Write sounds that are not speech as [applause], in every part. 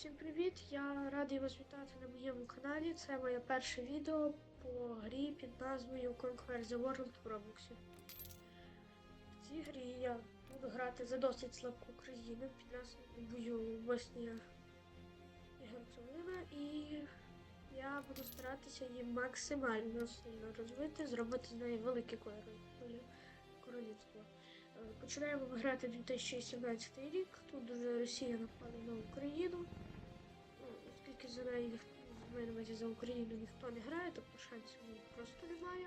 Всім привіт! Я радий вас вітати на моєму каналі. Це моє перше відео по грі під назвою Conquer the World в Roblox. В цій грі я буду грати за досить слабку країну під назвою Боснія і Герцеговина і я буду старатися її максимально сильно розвити, зробити з неї велике королівство. Починаємо грати 2017 рік. Тут дуже Росія напала на Україну. Ну, Оскільки за неї ніхто за Україну ніхто не грає, тобто шансів просто немає.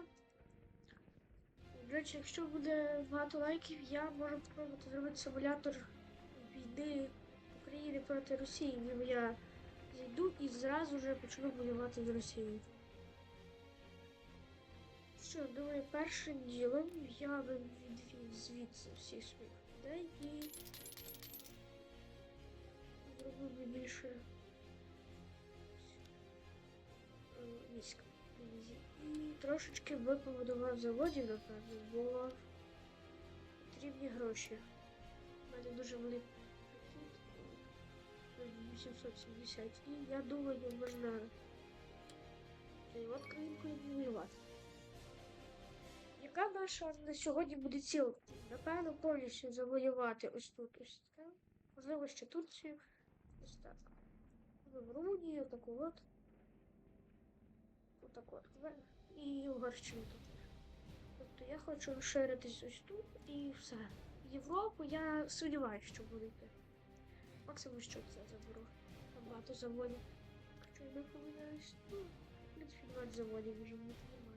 До речі, якщо буде багато лайків, я можу спробувати зробити симулятор війни України проти Росії, я зайду і зразу вже почну воювати з Росією. Що, думаю, першим ділом я би відвів звідси всіх своїх людей і зробив би більше е, військ. І трошечки би побудував заводів, напевно, бо потрібні гроші. У мене дуже великий е, 870. І я думаю, можна от країнкою воювати. Яка наша на сьогодні буде ціль? Напевно, повністю завоювати ось тут ось це. Можливо, ще Турцію. Ось так. В Румунію, таку от. Отак от. І Угорщину. Тобто я хочу розширитись ось тут і все. Європу я сумніваюся, що буде йти. Максимум, що це заберу. Там багато заводів. Якщо я не помиляюсь, ну, в принципі, 20 заводів вже буде нормально.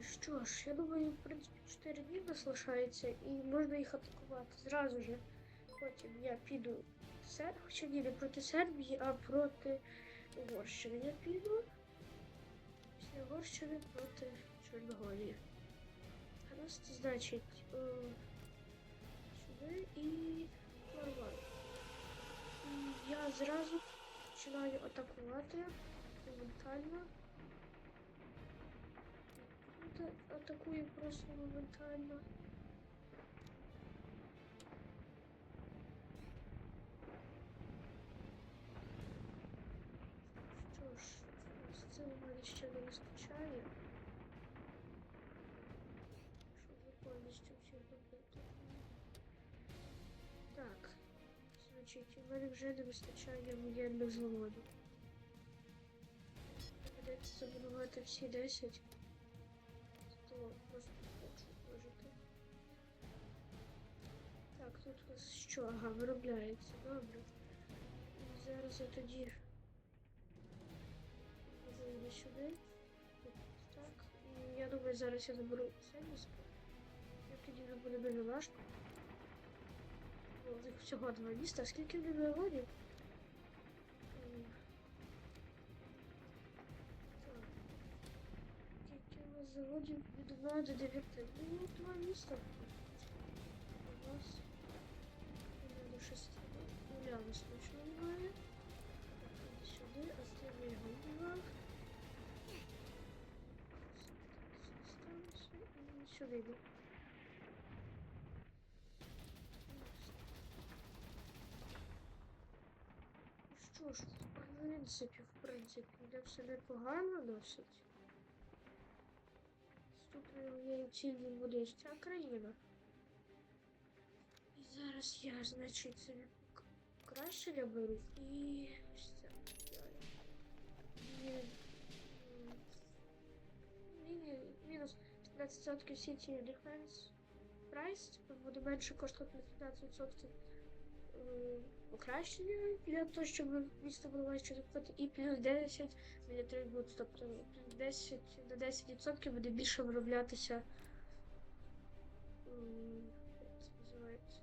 Що ж, я думаю, в принципі, 4 дні нас лишається і можна їх атакувати зразу же. Потім я піду Сер... Хоча ні, не проти Сербії, а проти Угорщини я піду. Після Угорщини проти Чорногорії. Гаразд, значить, е, сюди і нормально. Я зразу починаю атакувати моментально. Тут атакує просто моментально. Що ж, з цим у мене ще не вистачає. Щоб повністю всі добити. Так. Значить, у мене вже не вистачає воєнних заводів. Доведеться забудувати всі 10 То просто хочу вижити. Так, тут у нас що? Ага, виробляється, добре. Зараз я тоді вийду сюди. Так. І я думаю, зараз я заберу це місто. Я тоді вже буде дуже важко. Бо них всього два міста. Скільки в них заводів? Заводів від 1 до 9? Ну, два міста. У вас у до 6. Нуля нас точно немає. Так, сюди, тим його вбивав. Ставимося і сюди йду. Що ж, в принципі, в принципі, йде все непогано досить. Наступною моєю ціллю буде ось ця країна. І зараз я, значить, собі к- кращення беру і ось це. далі. І, м, міні- Мінус 15% City Defense Price, типу, буде менше коштувати на 15% е, покращення для того, щоб місто було важче закупити, і плюс 10 для трибут, тобто плюс 10 на 10% буде більше вироблятися. Як це називається?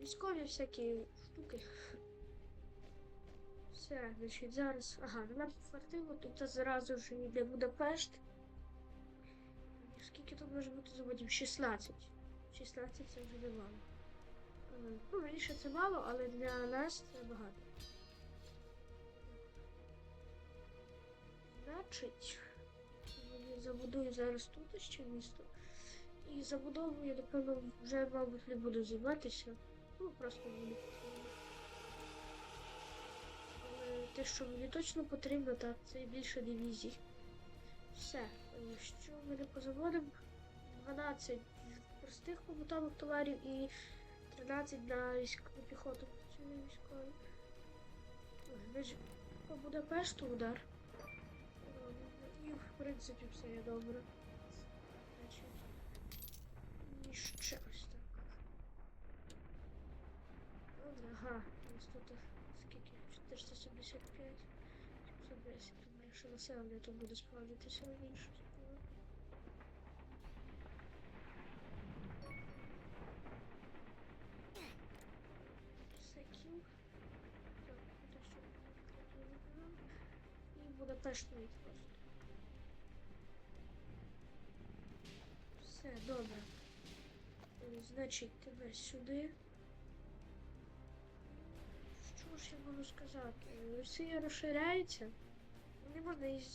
Військові всякі штуки. Все, значить, зараз. Ага, нам хватило, тут зразу ж йде Будапешт. Скільки тут може бути заводів? 16. 16 це вже немало. Ну, раніше це мало, але для нас це багато. Значить, я забудую зараз тут ще місто. І забудовою, напевно, вже, мабуть, не буду займатися. Ну, просто потрібно. Але те, що мені точно потрібно, так, це більше дивізій. Все. Що ми не позаводимо? 12 простих побутових товарів і 13 на військову піхоту працює військові. Ви ж по Будапешту удар. Е, І в принципі все є добре. І ще ось так. Ага, у нас тут скільки? 475. 710. Думаю, що населення тут буде справитися раніше. Секів. Так, буде ще Будапешт просто. Все, добре. Значить, тебе сюди. Що ж я можу сказати? Росія розширяється. Не можна їй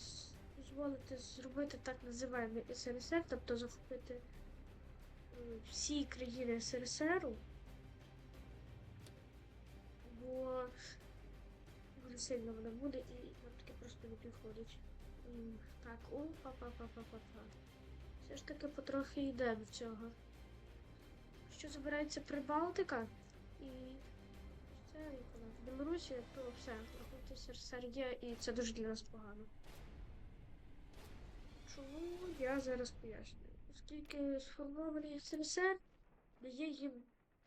дозволити зробити так називаємий СРСР, тобто захопити е, всі країни СРСР. Бо дуже сильно вона буде і просто не. Так, о, па-па-па-па-па-па. Все ж таки потрохи йде до цього. Що забирається Прибалтика і це як Білорусі, то все, рахуйте СРСР є, і це дуже для нас погано. Чому я зараз пояснюю? Оскільки сформований СРСР дає їм,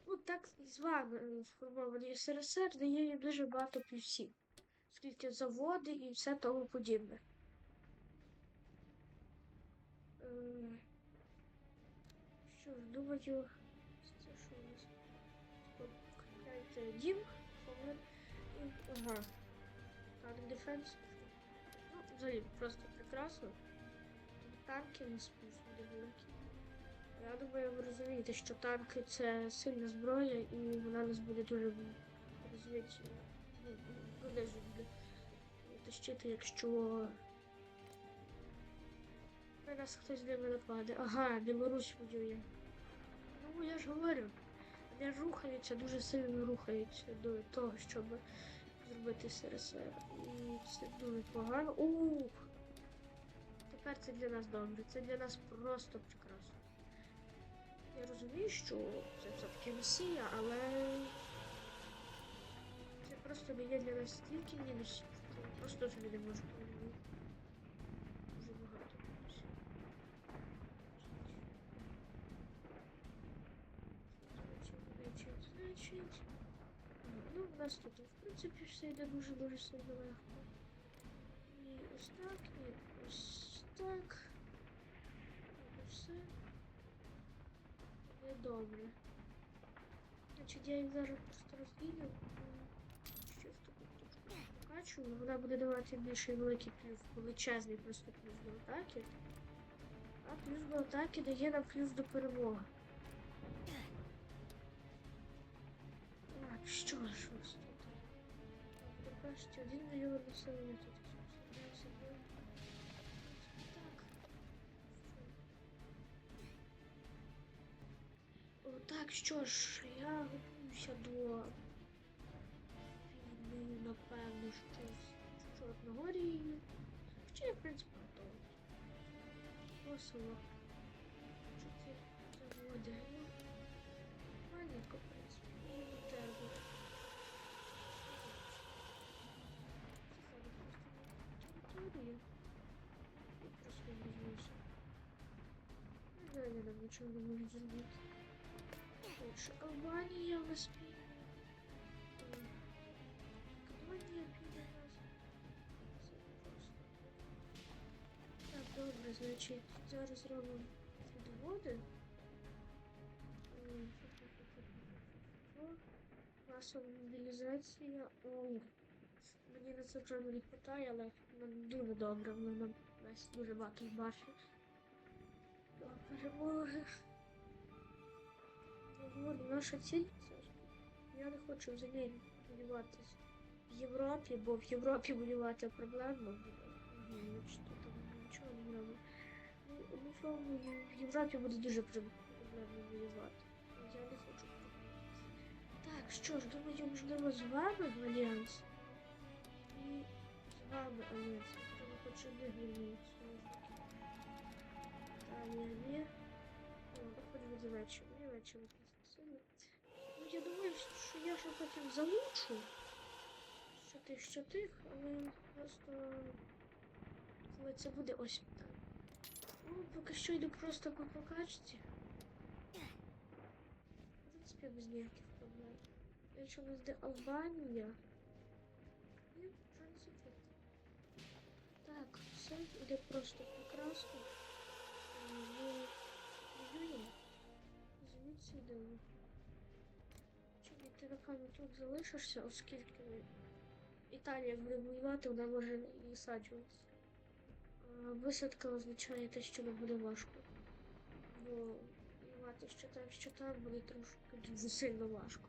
ну так і з вами е, сформований СРСР дає їм дуже багато плюсів. Оскільки заводи і все тому подібне. Е, Що ж, думаю, це що у нас? Купляйте дім, і. Ага. Танк Дефенс. Ну, взагалі, просто прекрасно. Танки плюс буде великі. Я думаю, ви розумієте, що танки це сильна зброя і вона нас буде дуже розвити. Буде тащити, якщо на нас хтось ними нападе. Ага, Білорусь воює. Ну, я ж говорю, вони рухаються, дуже сильно рухаються до того, щоб зробити СРСР. І це дуже погано. Ух! Тепер це для нас добре. Це для нас просто прекрасно. Я розумію, що це все-таки Росія, але просто дає для нас стільки мінусів, що просто собі не можу повернути. Дуже багато мінусів. Значить, значить, значить. Ну, у нас тут, в принципі, все йде дуже-дуже сильно легко. І ось так, і ось так. І все. Є добре. Значить, я їх зараз просто розділю. Ще в таку штучку покачу. Вона буде давати більший великий плюс, величезний просто плюс до атаки. А плюс до атаки дає нам плюс до перемоги. Так, що ж у нас тут? В Будапешті один мільйон населення тут. Складається до- Так. О, Так, що ж, я готуюся до війни, напевно, що з Чорногорією. Хоча я, в принципі, готова. Просила. Що це заводи? Ну, маленько, в принципі. І термін. Територію. І просто візьмуся. Не знаю, я нам нічого не можу зробити. Отже, Албанія нас значить, зараз робимо підводи. Масова мобілізація. Ой, мені на це вже не вистачає, але нам дуже добре, воно дасть дуже багато бафів. До перемоги. Наша ціль це я не хочу взагалі воювати в Європі, бо в Європі воювати проблемно. Нічого не робимо. Ну, тому в Європі буде дуже проблемно воювати. Я не хочу. Так, що ж, думаю, можливо, з вами альянс? І з вами альянс. Треба хоч одних вільних союзників. Та ні, ні. Хоч буде вечір. Мені вечір сильно. Ну, я думаю, що я ще потім залучу. Що тих, що тих, але просто коли це буде ось так. Ну, поки що йду просто по прокачці. В принципі, без ніяких проблем. Якщо у нас де Албанія. І, в принципі. Так, все йде просто прекрасно. Воюємо. Звідси йдемо. Чому ти напевно тут залишишся, оскільки Італія буде воювати, вона може і саджуватися. Висадка означає те, що нам буде важко. Бо воювати що там, що там буде трошки дуже сильно важко.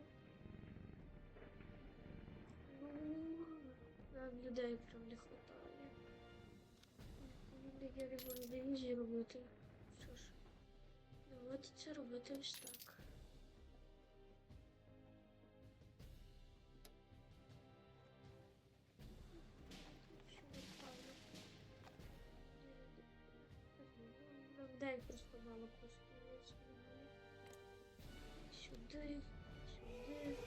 Ну, нам людей прям не хватає. Я можу дивізії робити. Що ж, доводиться робити ось так. Сюди, сюди.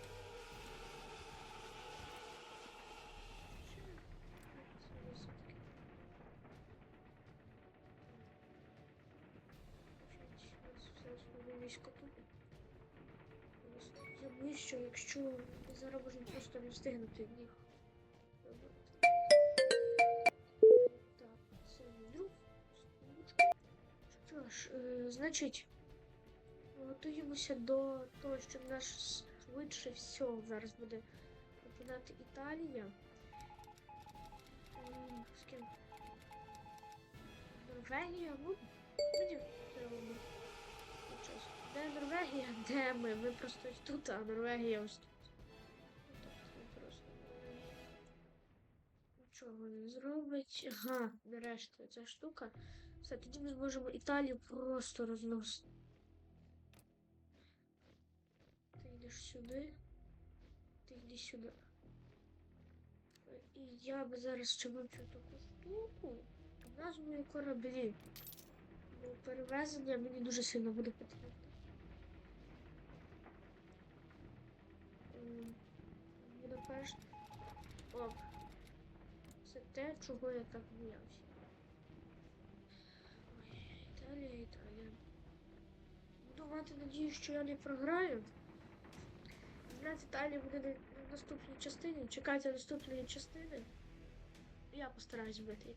Військо тут. Я що якщо зараз можемо просто не встигнути їх значить, готуємося до того, що наш швидше всього зараз буде нападати Італія. З ким? Норвегія, ну, будемо чесно. Де Норвегія? [laughs] Де ми? Ми просто тут, а Норвегія ось тут. Ну. Нічого не зробить. Ага, нарешті ця штука. Все, тоді ми зможемо Італію просто розносити. Ти йдеш сюди. Ти йди сюди. І я би зараз ще вивчу таку штуку. Назвою кораблі. Бо перевезення мені дуже сильно буде потрібно. Будапешт. Оп. Це те, чого я так боявся. Італія, Італія. Буду мати надію, що я не програю. Знати Італія буде в наступній частині. Чекайте наступної частини. Я постараюсь вбити.